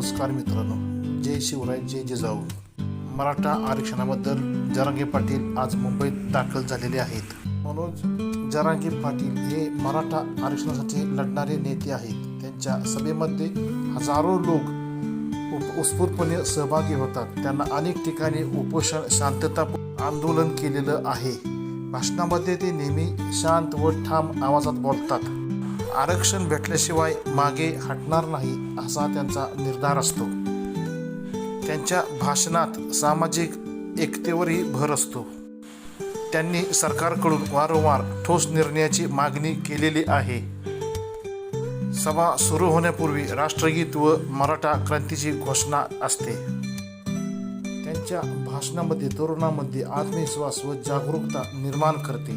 नमस्कार मित्रांनो. जय शिवराय जय जिजाऊ. मराठा आरक्षणाबद्दल जरांगे पाटील आज मुंबईत दाखल झालेले आहेत. मनोज जरांगे पाटील हे मराठा आरक्षणासाठी लढणारे नेते आहेत. त्यांच्या सभेमध्ये हजारो लोक उत्स्फूर्तपणे सहभागी होतात. त्यांना अनेक ठिकाणी उपोषण शांतता आंदोलन केलेलं आहे. भाषणामध्ये ते नेहमी शांत व ठाम आवाजात बोलतात. आरक्षण भेटल्याशिवाय मागे हटणार नाही असा त्यांचा निर्धार असतो. त्यांच्या भाषणात सामाजिक एकतेवरही भर असतो. त्यांनी सरकारकडून वारंवार ठोस निर्णयाची मागणी केलेली आहे. सभा सुरू होण्यापूर्वी राष्ट्रगीत व मराठा क्रांतीची घोषणा असते. त्यांच्या भाषणामध्ये तरुणामध्ये आत्मविश्वास व जागरूकता निर्माण करते.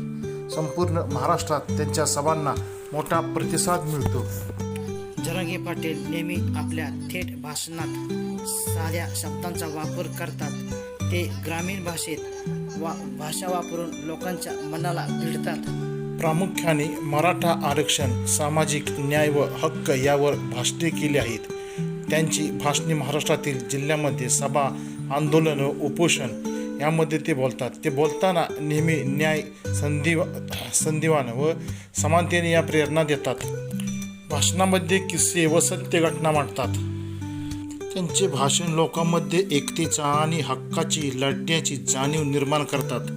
संपूर्ण महाराष्ट्रात त्यांच्या सभांना मोठा प्रतिसाद मिळतो. जरांगे पाटील नेहमी आपल्या थेट भाषणात साध्या शब्दांचा वापर करतात. ते ग्रामीण भाषेत वा भाषा वापरून लोकांच्या मनाला भिडतात. प्रामुख्याने मराठा आरक्षण सामाजिक न्याय व हक्क यावर भाषणे केली आहेत. त्यांची भाषणे महाराष्ट्रातील जिल्ह्यामध्ये सभा आंदोलन व उपोषण यामध्ये ते बोलतात. ते बोलताना नेहमी न्याय संधी संधिवान व समानतेने या प्रेरणा देतात. भाषणामध्ये किस्से व सत्य घटना मांडतात. त्यांचे भाषण लोकांमध्ये एकतेचा आणि हक्काची लढण्याची जाणीव निर्माण करतात.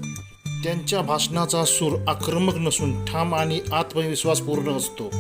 त्यांच्या भाषणाचा सूर आक्रमक नसून ठाम आणि आत्मविश्वासपूर्ण असतो.